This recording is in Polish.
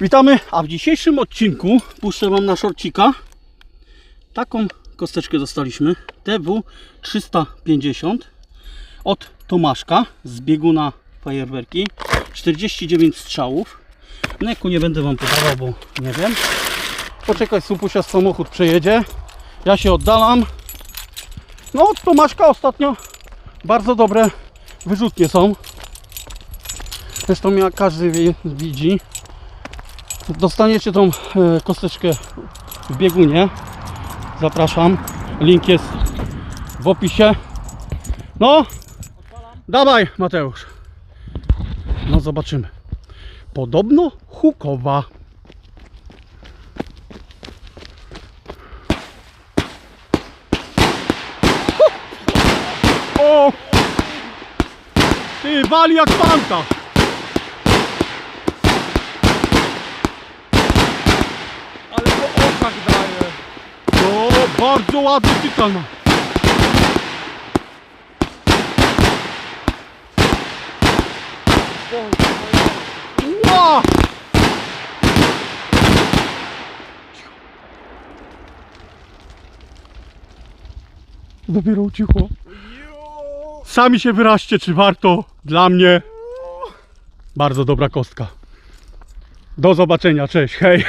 Witamy, a w dzisiejszym odcinku puszczę Wam na szorcika. Taką kosteczkę dostaliśmy TW 350 od Tomaszka z bieguna fajerwerki. 49 strzałów. Neku nie będę Wam podawał, bo nie wiem. Poczekaj Supusia, samochód przejedzie. Ja się oddalam. No od Tomaszka ostatnio bardzo dobre wyrzutnie są. Zresztą jak każdy widzi Dostaniecie tą e, kosteczkę w biegunie. Zapraszam. Link jest w opisie. No, dawaj Mateusz. No zobaczymy. Podobno hukowa. O! Ty wali jak panta. Bardzo ładny tytan ma. Ła! Dopiero ucichło. Sami się wyraźcie, czy warto. Dla mnie bardzo dobra kostka. Do zobaczenia, cześć, hej.